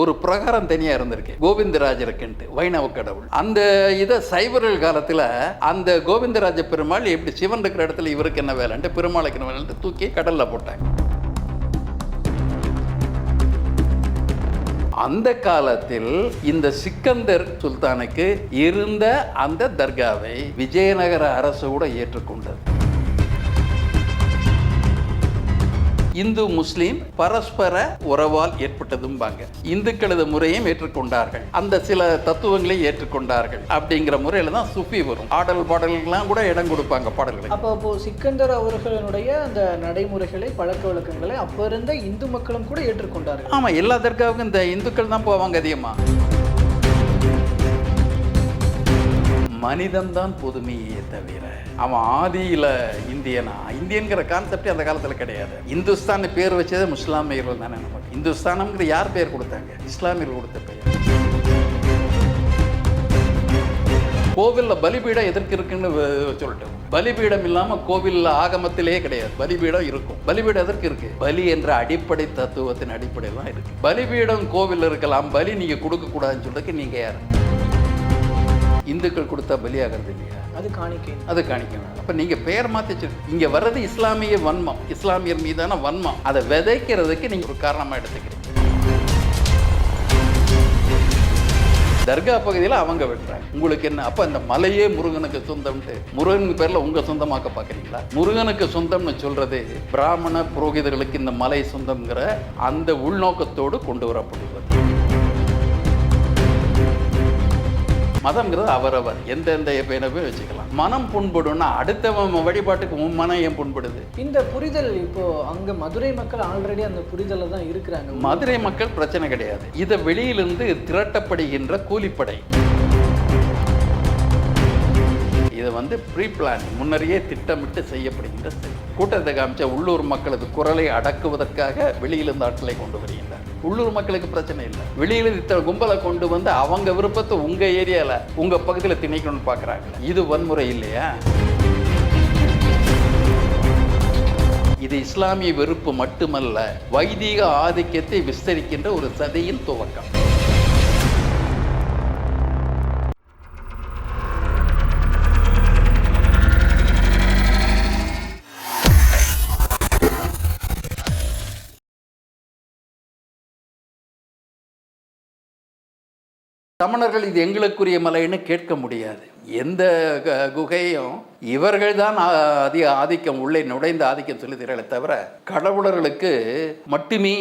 ஒரு பிரகாரம் தனியா இருந்திருக்கு கோவிந்தராஜருக்குன்ட்டு வைணவ கடவுள். அந்த இதை சைவர்கள் காலத்துல அந்த கோவிந்தராஜ பெருமாள் எப்படி சிவன் இருக்கிற இடத்துல இவருக்கு என்ன வேலைன்ட்டு பெருமாளுக்கு என்ன வேலைன்ட்டு தூக்கி கடல்ல போட்டாங்க. அந்த காலத்தில் இந்த சிக்கந்தர் சுல்தானுக்கு இருந்த அந்த தர்காவை விஜயநகர அரசு கூட ஏற்றுக்கொண்டது. இந்து முஸ்லீம் பரஸ்பர உறவால் ஏற்பட்டதும்பாங்க. இந்துக்களது முறையும் ஏற்றுக்கொண்டார்கள். அந்த சில தத்துவங்களை ஏற்றுக்கொண்டார்கள் அப்படிங்கிற முறையில தான் சுஃபி வரும். ஆடல் பாடல்கள்லாம் கூட இடம் கொடுப்பாங்க பாடல்களுக்கு அப்போ அப்போ சிக்கந்தர் அவர்களுடைய அந்த நடைமுறைகளை பழக்க வழக்கங்களை அப்போ இருந்த இந்து மக்களும் கூட ஏற்றுக்கொண்டார்கள். ஆமா எல்லா தர்காவுக்கும் இந்த இந்துக்கள் தான் போவாங்க அதிகமா. மனிதன்தான் புதுமையே தவிர அவன் ஆதியில இந்தியனா? இந்தியன்கிற கான்செப்டே அந்த காலத்துல கிடையாது. இந்துஸ்தான் பேர் வச்சதே முஸ்லாமியர்கள் தானே நமக்கு. இந்துஸ்தானம்ங்கிற யார் பேர் கொடுத்தாங்க? இஸ்லாமியர்கள் கொடுத்த பெயர். கோவிலில் பலிபீடம் எதற்கு இருக்குன்னு சொல்லிட்டு. பலிபீடம் இல்லாமல் கோவிலில் ஆகமத்திலே கிடையாது. பலிபீடம் இருக்கும். பலிபீடம் எதற்கு இருக்கு? பலி என்ற அடிப்படை தத்துவத்தின் அடிப்படையில் தான் இருக்கு. பலிபீடம் கோவில் இருக்கலாம். பலி நீங்கள் கொடுக்கக்கூடாதுன்னு சொல்றதுக்கு நீங்கள் யார்? இந்துக்கள் கொடுத்தா பலியாகிறது இல்லையா? அது காணிக்கை. அது காணிக்கணும் அப்ப நீங்க பெயர் வச்சிரு- இங்க வர்றது இஸ்லாமிய வன்மம் இஸ்லாமியர் மீதான வன்மம். அதை விதைக்கிறதுக்கு நீங்க ஒரு காரணமா எடுத்துக்கிறீங்க. தர்கா பகுதியில் அவங்க வெட்டுறாங்க. உங்களுக்கு என்ன? அப்ப இந்த மலையே முருகனுக்கு சொந்தம்ட்டு முருகன் பேர்ல உங்க சொந்தமாக்க பாக்குறீங்களா? முருகனுக்கு சொந்தம்னு சொல்றது பிராமண புரோகிதர்களுக்கு இந்த மலை சொந்தம்ங்கிற அந்த உள்நோக்கத்தோடு கொண்டு வரப்படுவது. மதம்ங்கிறது அவரவர். எந்தெந்த பேனவே வச்சுக்கலாம். மனம் புண்படும்னா அடுத்தவன் வழிபாட்டுக்கு உன் மனம் ஏன் புண்படுது? இந்த புரிதல் இப்போ அங்க மதுரை மக்கள் ஆல்ரெடி அந்த புரிதல்ல தான் இருக்கிறாங்க. மதுரை மக்கள் பிரச்சனை கிடையாது. இதை வெளியிலிருந்து திரட்டப்படுகின்ற கூலிப்படை. இது வந்து ப்ரீ பிளான் முன்னரையே திட்டமிட்டு செய்யப்படுகின்ற. கூட்டத்தை காமிச்ச உள்ளூர் மக்களது குரலை அடக்குவதற்காக வெளியிலிருந்து ஆட்களை கொண்டு வருகின்றார் உள்ளூர் மக்களுக்கு பிரச்சனை இல்லை. வெளியில் இத்தனை கும்பலை கொண்டு வந்து அவங்க விருப்பத்தை உங்க ஏரியால உங்க பகுதியில் திணிக்கணும்னு பார்க்குறாங்க இது வன்முறை இல்லையா? இது இஸ்லாமிய வெறுப்பு மட்டுமல்ல வைதீக ஆதிக்கத்தை விஸ்தரிக்கின்ற ஒரு சதையின் துவக்கம். தமிழர்கள் இது எங்களுக்குரிய மலைன்னு கேட்க முடியாது. எந்த குகையும் இவர்கள் தான் அதிக ஆதிக்கம் உள்ளே நுழைந்த ஆதிக்கம் செலுத்துகிறார்களே தவிர கடவுளர்களுக்கு மட்டுமே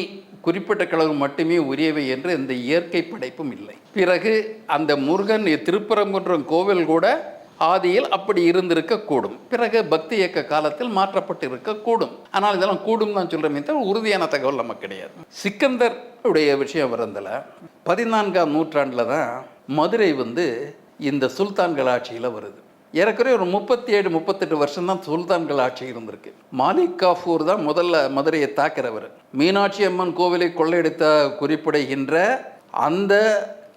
குறிப்பிட்ட கடவுள் மட்டுமே உரியவை என்று இந்த இயற்கை படைப்பும் இல்லை. பிறகு அந்த முருகன் திருப்பரங்குன்றம் கோவில் கூட ஆதியில் அப்படி இருந்திருக்கக்கூடும். பிறகு பக்தி இயக்க காலத்தில் மாற்றப்பட்டு இருக்கக்கூடும் ஆனால் இதெல்லாம் கூடும் தான் சொல்கிறோமே தவிர உறுதியான தகவல் நமக்கு கிடையாது. சிக்கந்தர் உடைய விஷயம் வரந்தில் பதினான்காம் நூற்றாண்டில் தான் மதுரை வந்து இந்த சுல்தான்கள் ஆட்சியில் வருது. ஏறக்குறைய ஒரு முப்பத்தி ஏழு முப்பத்தெட்டு வருஷம் தான் சுல்தான்கள் ஆட்சி இருந்திருக்கு. மாலிக் காஃபூர் தான் முதல்ல மதுரையை தாக்கிறவர். மீனாட்சி அம்மன் கோவிலை கொள்ளையடித்த குறிப்பிடுகின்ற அந்த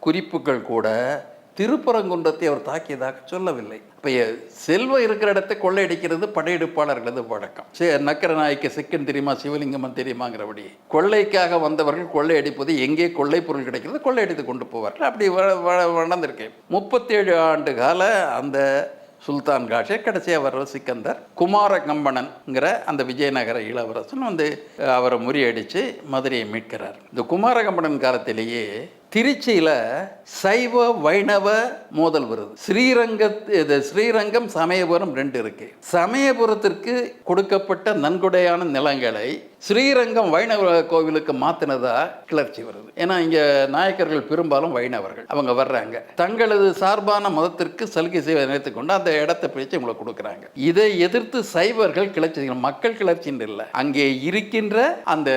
குறிப்புகள் கூட திருப்பரங்குன்றத்தை அவர் தாக்கியதாக சொல்லவில்லை. இப்போ செல்வம் இருக்கிற இடத்தை கொள்ளையடிக்கிறது படையெடுப்பாளர்களது வழக்கம். சே நக்கர நாய்க்கு சிக்கன் தெரியுமா சிவலிங்கம் தெரியுமாங்கிறபடி. கொள்ளைக்காக வந்தவர்கள் கொள்ளையடிப்பது எங்கே கொள்ளை பொருள் கிடைக்கிறது கொள்ளையடித்து கொண்டு போவார்கள். அப்படி வ- நடந்திருக்கு முப்பத்தேழு ஆண்டு கால அந்த சுல்தான் காஷே கடைசியாக வர்ற சிக்கந்தர். குமார கம்பணன்ங்கிற அந்த விஜயநகர இளவரசன் வந்து அவரை முறியடித்து மதுரையை மீட்கிறார். இந்த குமார கம்பணன் காலத்திலேயே திருச்சியில் சைவ வைணவ மோதல் வருது. ஸ்ரீரங்க இது ஸ்ரீரங்கம் சமயபுரம் ரெண்டு இருக்கு. சமயபுரத்திற்கு கொடுக்கப்பட்ட நன்கொடையான நிலங்களை ஸ்ரீரங்கம் வைணவ கோவிலுக்கு மாற்றினதா கிளர்ச்சி வருது. ஏன்னா இங்கே நாயக்கர்கள் பெரும்பாலும் வைணவர்கள். அவங்க வர்றாங்க. தங்களது சார்பான மதத்திற்கு சலுகை செய்வதை நினைத்து கொண்டு அந்த இடத்தை பிரித்து உங்களுக்கு கொடுக்குறாங்க. இதை எதிர்த்து சைவர்கள் கிளர்ச்சி மக்கள் கிளர்ச்சின்னு இல்லை. அங்கே இருக்கின்ற அந்த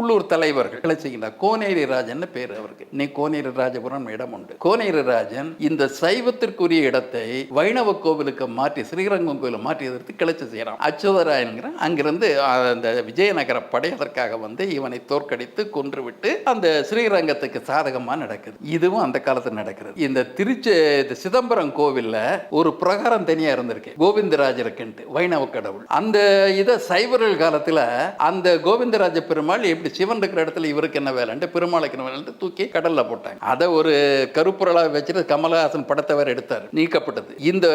உள்ளூர் தலைவர்கள் கிளர்ச்சிக்கின்ற கோனேரி ராஜன் பேர் அவருக்கு. இன்னைக்கு கோனேரி ராஜபுரம் இடம் உண்டு. கோனேரி ராஜன் இந்த சைவத்திற்குரிய இடத்தை வைணவ கோவிலுக்கு மாற்றி ஸ்ரீரங்கம் கோவிலை மாற்றி எதிர்த்து கிளர்ச்சி செய்கிறான் அச்சுதராயன்கிற அங்கிருந்து அந்த விஜயநகர் இருக்கிற படை அதற்காக வந்து இவனை தோற்கடித்து கொன்றுவிட்டு அந்த ஸ்ரீரங்கத்துக்கு சாதகமாக நடக்குது. இதுவும் அந்த காலத்தில் நடக்கிறது. இந்த திருச்சி இந்த சிதம்பரம் கோவிலில் ஒரு பிரகாரம் தனியாக இருந்திருக்கு. கோவிந்தராஜருக்குன்ட்டு வைணவ கடவுள். அந்த இதை சைவர்கள் காலத்தில் அந்த கோவிந்தராஜ பெருமாள் எப்படி சிவன் இருக்கிற இடத்துல இவருக்கு என்ன வேலைன்ட்டு பெருமாளுக்கு என்ன வேலைன்ட்டு தூக்கி கடலில் போட்டாங்க. அதை ஒரு கருப்புரலா வச்சுட்டு கமலஹாசன் படத்தை வேறு எடுத்தார் நீக்கப்பட்டது. இந்த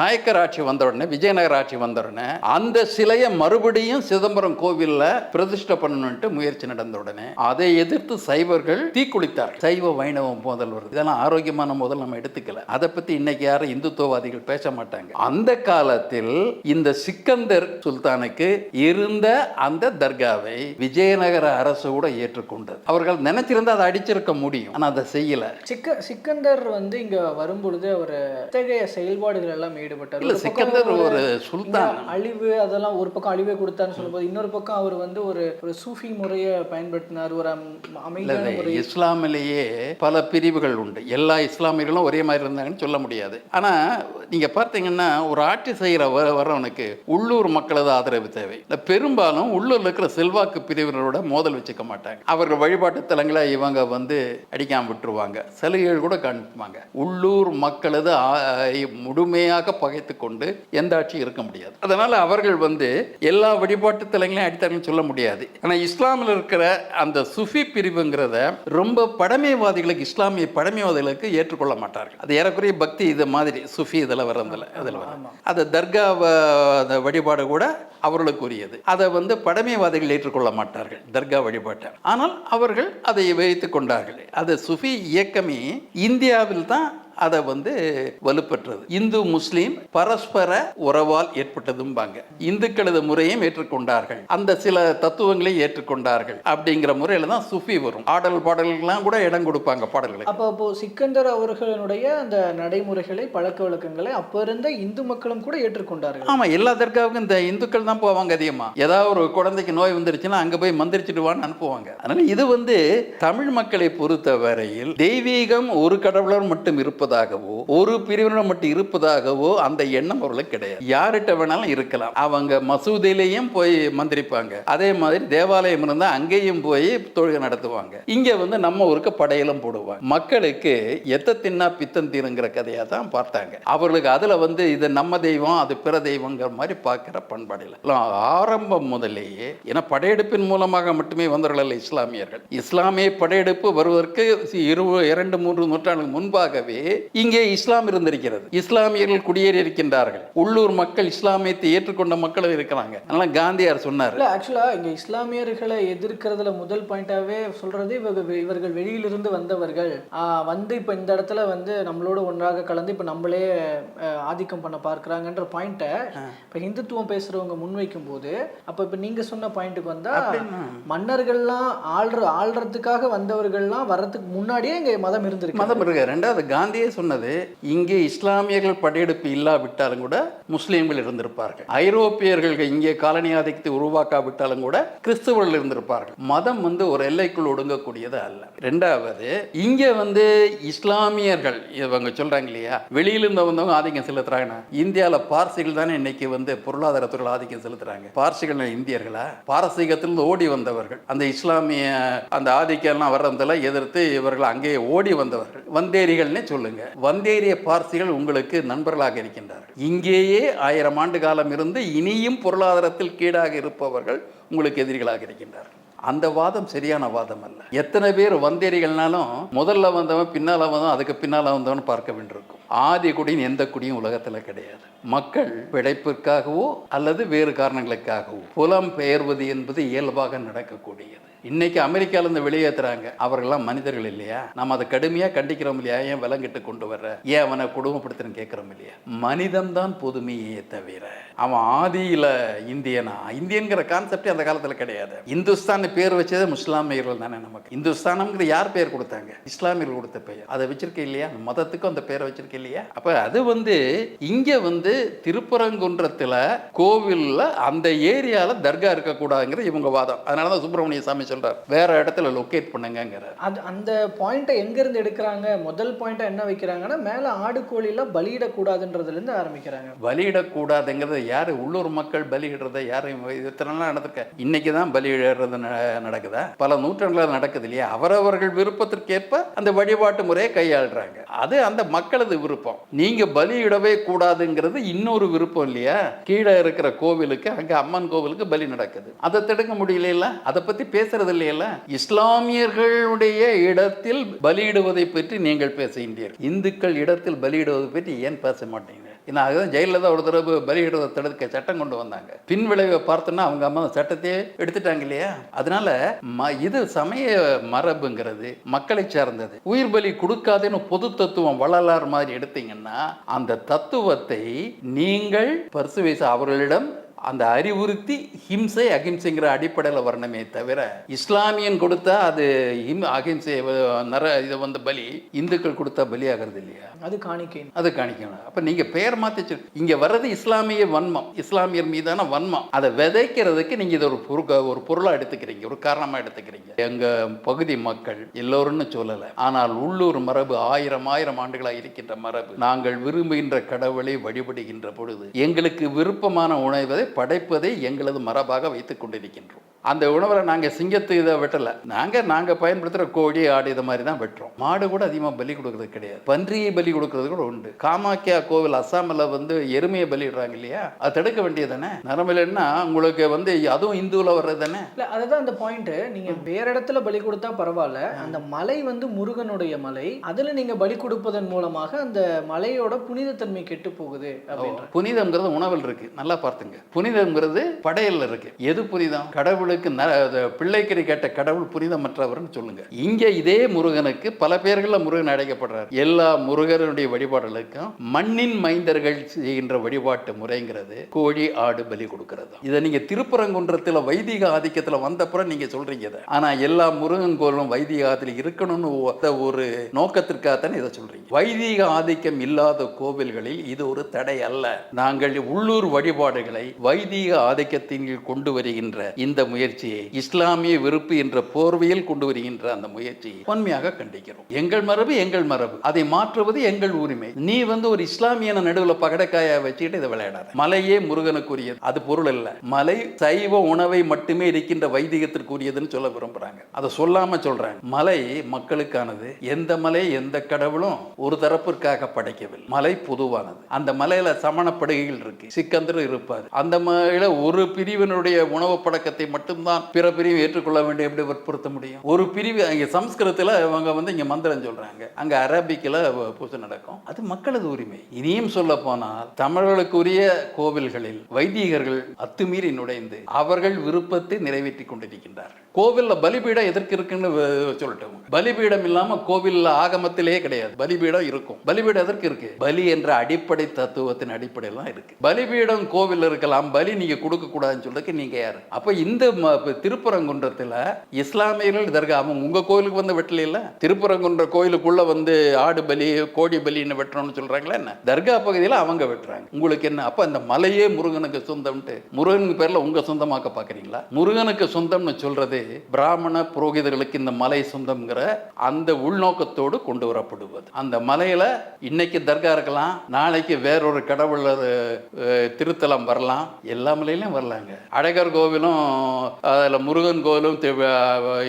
நாயக்கர் ஆட்சி வந்த உடனே விஜயநகர் ஆட்சி வந்த உடனே அந்த சிலையை மறுபடியும் சிதம்பரம் கோவிலில் பிரதிஷ்டை பண்ணணும்ட்டு முயற்சி நடந்த உடனே அதை எதிர்த்து சைவர்கள் தீக்குளித்தார்கள் சைவ வைணவம் மோதல் வருது இதெல்லாம் ஆரோக்கியமான முதல் நம்ம எடுத்துக்கல. அதை பத்தி இன்னைக்கு யாரும் இந்துத்துவவாதிகள் பேச மாட்டாங்க. அந்த காலத்தில் இந்த சிக்கந்தர் சுல்தானுக்கு இருந்த அந்த தர்காவை விஜயநகர அரசு கூட ஏற்றுக்கொண்டது. அவர்கள் நினைச்சிருந்தா அதை அடிச்சிருக்க முடியும். ஆனா அதை செய்யல. சிக்க சிக்கந்தர் வந்து இங்க வரும்பொழுது அவர் இத்தகைய செயல்பாடுகள் எல்லாம் ஈடுபட்டார். சிக்கந்தர் ஒரு- சுல்தான். அழிவு அதெல்லாம் ஒரு பக்கம் அழிவை கொடுத்தாருன்னு சொல்லும்போது இன்னொரு பக்கம் அவர் வந்து ஒரு ஒரு சூஃபி முறையை பயன்படுத்தினார் ஒரு அம்- அமைதியான இஸ்லாமிலேயே பல பிரிவுகள் உண்டு. எல்லா இஸ்லாமியர்களும் ஒரே மாதிரி இருந்தாங்கன்னு சொல்ல முடியாது. ஆனா நீங்க பார்த்தீங்கன்னா ஒரு ஆட்சி செய்கிற வரவனுக்கு உள்ளூர் மக்களது ஆதரவு தேவை. இல்ல பெரும்பாலும் உள்ளூர்ல இருக்கிற செல்வாக்கு பிரிவினரோட மோதல் வச்சுக்க மாட்டாங்க. அவர்கள் வழிபாட்டு தலங்களை இவங்க வந்து அடிக்காம விட்டுருவாங்க. சலுகைகள் கூட காண்பிப்பாங்க உள்ளூர் மக்களது முழுமையாக பகைத்து கொண்டு எந்த ஆட்சியும் இருக்க முடியாது. அதனால அவர்கள் வந்து எல்லா வழிபாட்டு தலங்களையும் அடித்தாங்கன்னு சொல்ல முடியாது. ஆனா இஸ்லாமில் இருக்கிற அந்த சுஃபி பிரிவுங்கிறத ரொம்ப பழமைவாதிகளுக்கு இஸ்லாமிய பழமைவாதிகளுக்கு ஏற்றுக்கொள்ள மாட்டார்கள். அது ஏறக்குறைய பக்தி இது மாதிரி சுஃபி இதில் வரதில்ல அதில் வரும் அது தர்கா வழிபாடு கூட அவர்களுக்குரியது. அதை வந்து பழமைவாதிகள் ஏற்றுக்கொள்ள மாட்டார்கள் தர்கா வழிபாட்டை. ஆனால் அவர்கள் அதை வைத்துக் கொண்டார்கள். அது சுஃபி இயக்கமே இந்தியாவில் தான் அதை வந்து வலுப்பெற்றது. இந்து முஸ்லீம் பரஸ்பர உறவால் ஏற்பட்டதும்பாங்க. இந்துக்களது முறையும் ஏற்றுக்கொண்டார்கள். அந்த சில தத்துவங்களை ஏற்றுக்கொண்டார்கள் அப்படிங்கிற முறையில தான் சுஃபி வரும். ஆடல் பாடல்கள்லாம் கூட இடம் கொடுப்பாங்க பாடல்களுக்கு. அப்போ அப்போ சிக்கந்தர் அவர்களுடைய அந்த நடைமுறைகளை பழக்க வழக்கங்களை அப்ப இருந்த இந்து மக்களும் கூட ஏற்றுக்கொண்டார்கள். ஆமா எல்லா தர்காவுக்கும் இந்த இந்துக்கள் தான் போவாங்க அதிகமா. ஏதாவது ஒரு குழந்தைக்கு நோய் வந்துருச்சுன்னா அங்க போய் மந்திரிச்சிட்டு வான்னு அனுப்புவாங்க. அதனால இது வந்து தமிழ் மக்களை பொறுத்த வரையில் தெய்வீகம் ஒரு கடவுளர் மட்டும் இருப்பதாகவோ ஒரு பிரிவினர் மட்டும் இருப்பதாகவோ அந்த எண்ணம் அவர்களுக்கு கிடையாது. யார்கிட்ட வேணாலும் இருக்கலாம். அவங்க மசூதியிலையும் போய் மந்திரிப்பாங்க. அதே மாதிரி தேவாலயம் இருந்தா அங்கேயும் போய் தொழுகை நடத்துவாங்க. இங்க வந்து நம்ம ஊருக்கு படையலும் போடுவாங்க. மக்களுக்கு எத்த தின்னா பித்தம் தீருங்கிற கதையா தான் பார்த்தாங்க. அவர்களுக்கு அதுல வந்து இது நம்ம தெய்வம் அது பிற தெய்வங்கிற மாதிரி பார்க்கிற பண்பாடு ஆரம்பம் முதலேயே ஏன்னா படையெடுப்பின் மூலமாக மட்டுமே வந்தவர்கள் இஸ்லாமியர்கள். இஸ்லாமிய படையெடுப்பு வருவதற்கு இரு இரண்டு மூன்று நூற்றாண்டுக்கு முன்பாகவே இங்கே இஸ்லாம் இருந்திருக்கிறது. இஸ்லாமியர்கள் குடியேறி இருக்கின்றார்கள். உள்ளூர் மக்கள் இஸ்லாமியத்தை ஏற்றுக்கொண்ட மக்களும் இருக்கிறாங்க. அதனால காந்தியார் சொன்னார். இல்ல ஆக்சுவலா இங்க இஸ்லாமியர்களை எதிர்க்கிறதுல முதல் பாயிண்டாவே சொல்றது இவங்க இவர்கள் வெளியிலிருந்து வந்தவர்கள். வந்து இப்ப இந்த இடத்துல வந்து நம்மளோட ஒன்றாக கலந்து இப்ப நம்மளே ஆதிக்கம் பண்ண பார்க்கறாங்கன்ற பாயிண்ட்டை இப்ப இந்துத்துவம் பேசுறவங்க முன்வைக்கும் போது அப்ப இப்ப நீங்க சொன்ன பாயிண்ட்டுக்கு வந்தா மன்னர்கள்லாம் ஆள்ற ஆள்றதுக்காக வந்தவர்கள்லாம் வர்றதுக்கு முன்னாடியே இங்க மதம் இருந்திருக்கு. மதம் இருக்கு ரெண்டாவது காந்தியே சொன்னது இங்கே இஸ்லாமியர்கள் படையெடுப்பு இல்லாவிட்டாலும் கூட முஸ்லீம்கள் இருந்திருப்பார்கள். ஐரோப்பியர்கள் இங்கே காலனி ஆதிக்கத்தை உருவாக்காவிட்டாலும் கூட கிறிஸ்தவர்கள் இருந்திருப்பார்கள். மதம் வந்து ஒரு எல்லைக்குள் ஒடுங்கக்கூடியது அல்ல. ரெண்டாவது இங்க வந்து இஸ்லாமியர்கள் இவங்க சொல்றாங்க இல்லையா வெளியிலிருந்து வந்தவங்க ஆதிக்கம் செலுத்துறாங்கன்னா இந்தியாவில் பார்சிகள் தானே இன்னைக்கு வந்து பொருளாதாரத்துறையில் ஆதிக்கம் செலுத்துறாங்க. பார்சிகள் இந்தியர்களா? பாரசீகத்திலிருந்து ஓடி வந்தவர்கள். அந்த இஸ்லாமிய அந்த ஆதிக்கம்லாம் வர்றதெல்லாம் எதிர்த்து இவர்கள் அங்கேயே ஓடி வந்தவர்கள். வந்தேரிகள்னே சொல்லுங்க. வந்தேரிய பார்சிகள் உங்களுக்கு நண்பர்களாக இருக்கின்றார்கள். இங்கேயே ஆயிரம் ஆண்டு காலம் இருந்து இனியும் பொருளாதாரத்தில் கீழாக இருப்பவர்கள் உங்களுக்கு எதிரிகளாக இருக்கின்றார்கள். அந்த வாதம் சரியான வாதம் அல்ல. எத்தனை பேர் வந்தேரிகள்னாலும் முதல்ல வந்தவன் பின்னால் வந்தவன் அதுக்கு பின்னால வந்தவன் பார்க்க வேண்டியிருக்கும். ஆதி குடியின் எந்த குடியும் உலகத்துல கிடையாது. மக்கள் பிழைப்பிற்காகவோ அல்லது வேறு காரணங்களுக்காகவோ. புலம் பெயர்வது என்பது இயல்பாக நடக்கக்கூடியது. இன்னைக்கு அமெரிக்கால இருந்து வெளியேற்றுறாங்க அவர்கள்லாம் மனிதர்கள் இல்லையா? நம்ம அதை கடுமையா கண்டிக்கிறோம் இல்லையா? ஏன் விலங்கிட்டு கொண்டு வர்ற? ஏன் அவனை குடும்பப்படுத்துன்னு கேட்குறோம் இல்லையா? மனிதம்தான் புதுமையே தவிர அவன் ஆதியில இந்தியனா? இந்தியன்கிற கான்செப்டே அந்த காலத்துல கிடையாது. இந்துஸ்தான் பேர் வச்சதே முஸ்லாமியர்கள் தானே நமக்கு. இந்துஸ்தானம்ங்கிற யார் பேர் கொடுத்தாங்க? இஸ்லாமியர்கள் கொடுத்த பெயர். அதை வச்சிருக்க இல்லையா? மதத்துக்கும் அந்த பேரை வச்சிருக்க இல்லையா? அப்ப அது வந்து இங்க வந்து திருப்பரங்குன்றத்துல கோவில்ல அந்த ஏரியால தர்கா இருக்கக்கூடாதுங்கிறது இவங்க வாதம். அதனால தான் சுப்பிரமணிய சாமி சொல்றார் வேற இடத்துல லொக்கேட் பண்ணுங்கிறார் அது அந்த பாயிண்ட்டை எங்கேருந்து எடுக்கிறாங்க? முதல் பாயிண்ட்டை என்ன வைக்கிறாங்கன்னா மேலே ஆடு கோழிலாம் பலியிடக்கூடாதுன்றதுலேருந்து ஆரம்பிக்கிறாங்க. பலியிடக்கூடாதுங்கிறது யாரு? உள்ளூர் மக்கள் பலியிடுறத யாரும் இத்தனை நடந்திருக்க. இன்னைக்கு தான் பலியிடுறது நடக்குதா? பல நூற்றாண்டுல நடக்குது இல்லையா? அவரவர்கள் விருப்பத்திற்கேற்ப அந்த வழிபாட்டு முறையை கையாளுறாங்க. அது அந்த மக்களது விருப்பம். நீங்க பலியிடவே கூடாதுங்கிறது இன்னொரு விருப்பம் இல்லையா? கீழே இருக்கிற கோவிலுக்கு அங்க அம்மன் கோவிலுக்கு பலி நடக்குது. அதை தடுக்க முடியல அதை பத்தி பேசுறது இல்லையில இஸ்லாமியர்களுடைய இடத்தில் பலியிடுவதை பற்றி நீங்கள் பேசுகின்றீர்கள். இந்துக்கள் இடத்தில் பலியிடுவதை பற்றி ஏன் பேச மாட்டீங்க? நான் அதுதான் ஜெயலலிதா ஒரு தடவை பலியிடுவதை தடுக்க சட்டம் கொண்டு வந்தாங்க. பின் விளைவை பார்த்தோன்னா அவங்க அம்மா சட்டத்தையே எடுத்துட்டாங்க இல்லையா? அதனால ம இது சமய மரபுங்கிறது மக்களை சார்ந்தது. உயிர் பலி கொடுக்காதுன்னு பொது தத்துவம் வள்ளலார் மாதிரி எடுத்தீங்கன்னா அந்த தத்துவத்தை நீங்கள் பர்சுவேச அவர்களிடம் அந்த அறிவுறுத்தி ஹிம்சை அகிம்சைங்கிற அடிப்படையில் வரணுமே தவிர இஸ்லாமியன் கொடுத்தா அது ஹிம் அகிம்சை நர இது வந்து பலி இந்துக்கள் கொடுத்தா பலியாகிறது இல்லையா? அது காணிக்கை. அது காணிக்கணும் அப்ப நீங்க பெயர் மாத்தி இங்க வர்றது இஸ்லாமிய வன்மம் இஸ்லாமியர் மீதான வன்மம். அதை விதைக்கிறதுக்கு நீங்க இதை ஒரு பொருள் ஒரு பொருளா எடுத்துக்கிறீங்க ஒரு காரணமா எடுத்துக்கிறீங்க. எங்க பகுதி மக்கள் எல்லோரும்னு சொல்லல. ஆனால் உள்ளூர் மரபு ஆயிரம் ஆயிரம் ஆண்டுகளாக இருக்கின்ற மரபு. நாங்கள் விரும்புகின்ற கடவுளை வழிபடுகின்ற பொழுது எங்களுக்கு விருப்பமான உணவை படைப்பதை எங்களது மரபாக வைத்துக் கொண்டிருக்கின்றோம். அந்த உணவை நாங்க சிங்கத்து இதை வெட்டல. நாங்க நாங்க பயன்படுத்துற கோழி ஆடு இது மாதிரி தான் வெட்டுறோம். மாடு கூட அதிகமா பலி கொடுக்கறது கிடையாது. பன்றியை பலி கொடுக்கறது கூட உண்டு. காமாக்கியா கோவில் அஸ்ஸாமில் வந்து எருமையை பலியிடுறாங்க இல்லையா? அது தடுக்க வேண்டியது தானே நரம்பில்னா உங்களுக்கு வந்து அதுவும் இந்துவில் வர்றது தானே இல்லை அதுதான் அந்த பாயிண்ட்டு நீங்கள் வேற இடத்துல பலி கொடுத்தா பரவாயில்ல. அந்த மலை வந்து முருகனுடைய மலை. அதில் நீங்கள் பலி கொடுப்பதன் மூலமாக அந்த மலையோட புனிதத்தன்மை கெட்டு போகுது அப்படின்ற. புனிதம்ங்கிறது உணவில் இருக்கு. நல்லா பார்த்துங்க. புனிதம்ங்கிறது படையல் இருக்கு. எது புனிதம்? கடவுளுக்கு பிள்ளைக்கறி கேட்ட கடவுள் புனிதமற்றவர்னு சொல்லுங்க. இங்க இதே முருகனுக்கு பல பேர்கள்ல முருகன் அழைக்கப்படுறார். எல்லா முருகனுடைய வழிபாடுகளுக்கும் மண்ணின் மைந்தர்கள் செய்கின்ற வழிபாட்டு முறைங்கிறது கோழி ஆடு பலி கொடுக்கிறது. இதை நீங்க திருப்பரங்குன்றத்தில் வைதிக ஆதிக்கத்தில் வந்தப்புறம் நீங்க சொல்றீங்க இதை. ஆனா எல்லா முருகன் கோவிலும் வைதிக ஆதிக்கத்தில் இருக்கணும்னு ஒரு நோக்கத்திற்காக தானே இதை சொல்றீங்க. வைதிக ஆதிக்கம் இல்லாத கோவில்களில் இது ஒரு தடை அல்ல. நாங்கள் உள்ளூர் வழிபாடுகளை வைதீக ஆதிக்கத்தின் கீழ் கொண்டு வருகின்ற இந்த முயற்சியை இஸ்லாமிய வெறுப்பு என்ற போர்வையில் கொண்டு வருகின்ற அந்த முயற்சியை வன்மையாக கண்டிக்கிறோம். எங்கள் மரபு எங்கள் மரபு. அதை மாற்றுவது எங்கள் உரிமை. நீ வந்து ஒரு இஸ்லாமியன நடுவில் பகடக்காய வச்சுக்கிட்டு இதை விளையாடாத. மலையே முருகனுக்குரியது. அது பொருள் அல்ல. மலை சைவ உணவை மட்டுமே இருக்கின்ற வைதிகத்திற்குரியதுன்னு சொல்ல விரும்புறாங்க. அதை சொல்லாம சொல்றாங்க மலை மக்களுக்கானது. எந்த மலை எந்த கடவுளும் ஒரு தரப்பிற்காக படைக்கவில்லை. மலை பொதுவானது. அந்த மலையில சமணப்படுகைகள் இருக்கு. சிக்கந்தர் இருப்பார். அந்த மலையில ஒரு பிரிவினுடைய உணவு பழக்கத்தை மட்டும்தான் பிற பிரிவு ஏற்றுக்கொள்ள வேண்டும். எப்படி வற்புறுத்த முடியும்? ஒரு பிரிவு அங்க சம்ஸ்கிருதத்துல அவங்க வந்து இங்க மந்திரம் சொல்றாங்க. அங்க அரபிக்கில் பூஜை நடக்கும். அது மக்களது உரிமை. இனியும் சொல்ல போனால் தமிழர்களுக்குரிய கோவில்களில் வைதிகர்கள் அத்துமீறி நுழைந்து அவர்கள் விருப்பத்தை நிறைவேற்றி கொண்டிருக்கின்றார்கள். கோவில்ல பலிபீடம் எதற்கு இருக்குன்னு சொல்லட்டும்? பலிபீடம் இல்லாம கோவில்ல ஆகமத்திலே கிடையாது. பலிபீடம் இருக்கும். பலிபீடம் எதற்கு இருக்கு? பலி என்ற அடிப்படை தத்துவத்தின் அடிப்படையில் தான் இருக்கு. பலிபீடம் கோவில் இருக்கலாம் பலி நீங்கள் கொடுக்கக்கூடாதுன்னு சொல்றதுக்கு நீங்கள் யாரு? அப்போ இந்த ம- இஸ்லாமியர்கள் தர்கா அவங்க உங்கள் கோயிலுக்கு வந்து வெட்டலையில திருப்பரங்குன்ற கோயிலுக்குள்ளே வந்து ஆடு பலி கோடி பலின்னு வெட்டணும்னு சொல்கிறாங்களா என்ன? தர்கா பகுதியில் அவங்க வெட்டுறாங்க. உங்களுக்கு என்ன? அப்போ அந்த மலையே முருகனுக்கு சொந்தம்ட்டு முருகனுக்கு பேரில் உங்கள் சொந்தமாக்க பார்க்குறீங்களா முருகனுக்கு சொந்தம்னு சொல்கிறது பிராமண புரோகிதர்களுக்கு இந்த மலை சொந்தம்ங்கிற அந்த உள்நோக்கத்தோடு கொண்டு வரப்படுவது. அந்த மலையில் இன்னைக்கு தர்கா இருக்கலாம் நாளைக்கு வேறொரு கடவுள் திருத்தலம் வரலாம். எல்லா மலையிலும் வரலாங்க. அழகர் கோவிலும் அதுல முருகன் கோவிலும்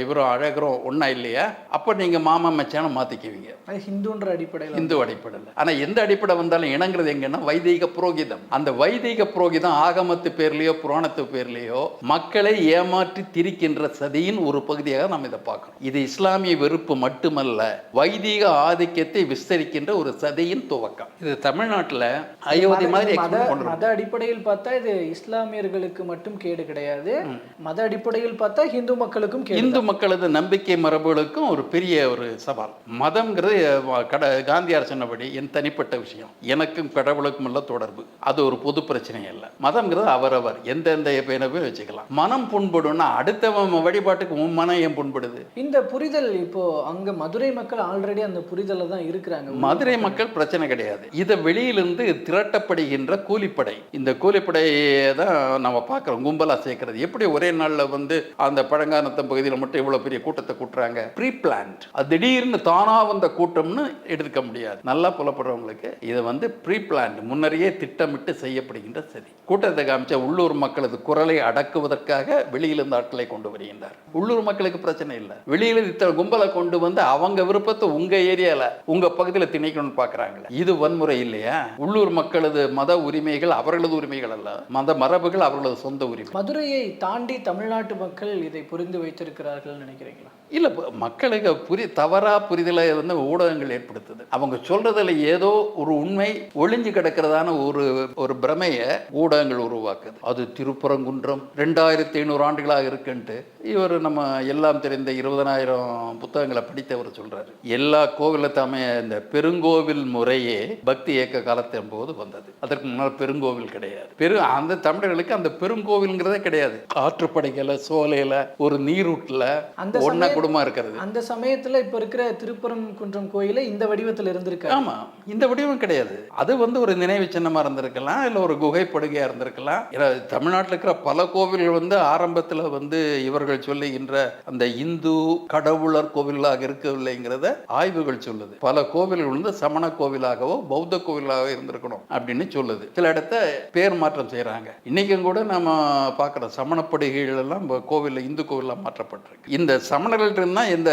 இவரும் அழகரும் ஒண்ணா இல்லையா? அப்ப நீங்க மாமா மச்சான மாத்திக்குவீங்க. அது ஹிந்துன்ற அடிப்படையில் இந்து அடிப்படையில். ஆனா எந்த அடிப்படை வந்தாலும் இணங்குறது எங்கன்னா வைதிக புரோகிதம். அந்த வைதிக புரோகிதம் ஆகமத்து பேர்லயோ புராணத்து பேர்லயோ மக்களை ஏமாற்றி திரிக்கின்ற சதியின் ஒரு பகுதியாக நாம் இதை பார்க்கணும். இது இஸ்லாமிய வெறுப்பு மட்டுமல்ல வைதிக ஆதிக்கத்தை விஸ்தரிக்கின்ற ஒரு சதியின் துவக்கம். இது தமிழ்நாட்டுல அயோத்தி மாதிரி மத அடிப்படையில் பார்த்தா இது இஸ்லாமியர்களுக்கு மட்டும் கேடு கிடையாது. மத அடிப்படையில் பார்த்தா இந்து மக்களுக்கும் இந்து மக்களது நம்பிக்கை மரபுகளுக்கும் ஒரு பெரிய ஒரு சவால். மதம்ங்கிறது கட காந்தியார் சொன்னபடி என் தனிப்பட்ட விஷயம். எனக்கும் கடவுளுக்கும் உள்ள தொடர்பு. அது ஒரு பொது பிரச்சனை அல்ல. மதம்ங்கிறது அவரவர். எந்தெந்த பேனவே வச்சுக்கலாம். மனம் புண்படும்னா அடுத்தவன் வழிபாட்டுக்கு உன் மனம் ஏன் புண்படுது? இந்த புரிதல் இப்போ அங்க மதுரை மக்கள் ஆல்ரெடி அந்த புரிதல்ல தான் இருக்கிறாங்க. மதுரை மக்கள் பிரச்சனை கிடையாது. இதை வெளியிலிருந்து திரட்டப்படுகின்ற கூலிப்படை. இந்த கூலிப்படையை தான் நம்ம பார்க்குறோம். கும்பலாக சேர்க்கறது. எப்படி ஒரே நாளில் வந்து அந்த பழங்கானத்தம் பகுதியில் மட்டும் இவ்வளோ பெரிய கூட்டத்தை கூட்டுறாங்க? ப்ரீ பிளான்ட் அது திடீர்னு தானாக வந்த கூட்டம்னு எடுத்துக்க முடியாது. நல்லா புலப்படுறவங்களுக்கு இதை வந்து ப்ரீ பிளான்ட் முன்னரையே திட்டமிட்டு செய்யப்படுகின்ற சதி. கூட்டத்தை காமிச்ச உள்ளூர் மக்களது குரலை அடக்குவதற்காக வெளியிலிருந்து ஆட்களை கொண்டு வருகின்றார். உள்ளூர் மக்களுக்கு பிரச்சனை இல்லை. வெளியில இத்தனை கும்பலை கொண்டு வந்து அவங்க விருப்பத்தை உங்க ஏரியால உங்க பகுதியில் திணிக்கணும்னு பாக்குறாங்களே இது வன்முறை இல்லையா? உள்ளூர் மக்களது மத உரிமைகள் அவர்களது உரிமைகள் அல்ல. மத மரபுகள் அவர்களது சொந்த உரிமை. மதுரையை தாண்டி தமிழ்நாட்டு மக்கள் இதை புரிந்து வைத்திருக்கிறார்கள் நினைக்கிறீங்களா? இல்ல மக்களுக்கு புரி தவறா புரிதலை வந்து ஊடகங்கள் ஏற்படுத்துது. அவங்க சொல்றதுல ஏதோ ஒரு உண்மை ஒளிஞ்சு கிடக்கிறதான ஒரு ஒரு பிரமையை ஊடகங்கள் உருவாக்குது. அது திருப்பரங்குன்றம் ரெண்டாயிரத்தி ஐநூறு ஆண்டுகளாக இருக்குன்ட்டு இவர் நம்ம எல்லாம் தெரிந்த இருபதனாயிரம் புத்தகங்களை படித்தவர் சொல்றாரு. எல்லா கோவில தம இந்த பெருங்கோவில் முறையே பக்தி இயக்க காலத்தின் போது வந்தது. அதற்கு முன்னால் பெருங்கோவில் கிடையாது. பெரு அந்த தமிழர்களுக்கு அந்த பெருங்கோவில்ங்கிறதே கிடையாது. ஆற்றுப்படைகளை சோலையில ஒரு நீரூட்டுல அந்த ஒன்ன குடும்பம் இருக்கிறது. அந்த சமயத்துல இப்ப இருக்கிற திருப்பரங்குன்றம் கோயில இந்த வடிவத்துல இருந்திருக்காரு. ஆமா. இந்த வடிவம் கிடையாது. அது வந்து ஒரு நினைவு சின்னமா இருந்திருக்கலாம் இல்ல ஒரு குகை படுகையா இருந்திருக்கலாம் தமிழ்நாட்டில் இருக்கிற பல கோவில்கள் வந்து ஆரம்பத்துல வந்து இவர்கள் சொல்லுகின்ற அந்த இந்து கடவுளர் கோவிலாக இருக்கவில்லைங்கிறத ஆய்வுகள் சொல்லுது. பல கோவில்கள் வந்து சமண கோவிலாகவோ பௌத்த கோவிலாகவோ இருந்திருக்கணும் அப்படின்னு சொல்லுது. சில இடத்த பேர் மாற்றம் செய்றாங்க இன்றைக்கும் கூட நம்ம பார்க்குற சமணப்படுகைகள் எல்லாம் கோவிலில் கோவில்ல இந்து கோவிலாக மாற்றப்பட்டிருக்கு. இந்த சமணர்கள்ட்ட இருந்தா இந்த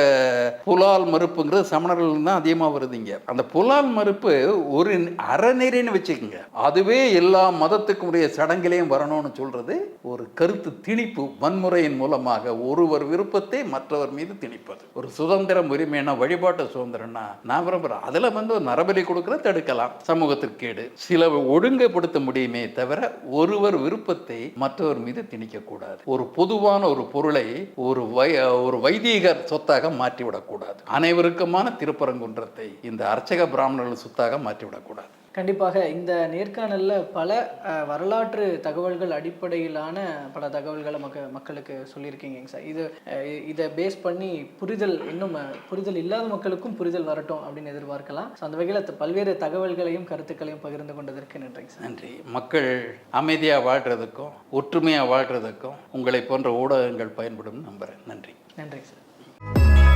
புலால் மறுப்புங்கிறது சமணர்கள் தான் அதிகமா வருது இங்கே. அந்த புலால் மறுப்பு ஒரு அறநெறின்னு வச்சுக்கோங்க. அதுவே எல்லா மதத்துக்குடைய உடைய சடங்கிலையும் வரணும்னு சொல்றது ஒரு கருத்து திணிப்பு வன்முறையின் மூலமாக. ஒருவர் விருப்பத்தை மற்றவர் மீது திணிப்பது. ஒரு சுதந்திரம் உரிமைனா வழிபாட்டு சுதந்திரம்னா நான் விரும்புகிறேன் அதில் வந்து ஒரு நரபலி கொடுக்கற தடுக்கலாம். சமூகத்திற்கு கேடு. சில ஒழுங்குபடுத்த முடியுமே தவிர ஒரு ஒருவர் விருப்பத்தை மற்றவர் மீது திணிக்கக்கூடாது. ஒரு பொதுவான ஒரு பொருளை ஒரு வை ஒரு வைதீகர் சொத்தாக மாற்றிவிடக்கூடாது. அனைவருக்குமான திருப்பரங்குன்றத்தை இந்த அர்ச்சக பிராமணர்கள் சொத்தாக மாற்றிவிடக்கூடாது. கண்டிப்பாக இந்த நேர்காணல்ல பல வரலாற்று தகவல்கள் அடிப்படையிலான பல தகவல்களை மக்க மக்களுக்கு சொல்லியிருக்கீங்க சார். இது இதை பேஸ் பண்ணி புரிதல் இன்னும் புரிதல் இல்லாத மக்களுக்கும் புரிதல் வரட்டும் அப்படின்னு எதிர்பார்க்கலாம். ஸோ அந்த வகையில் பல்வேறு தகவல்களையும் கருத்துக்களையும் பகிர்ந்து கொண்டதற்கு நன்றிங்க சார். நன்றி. மக்கள் அமைதியாக வாழ்கிறதுக்கும் ஒற்றுமையாக வாழ்கிறதுக்கும் உங்களை போன்ற ஊடகங்கள் பயன்படும் நம்புகிறேன் நன்றி. நன்றிங்க சார்.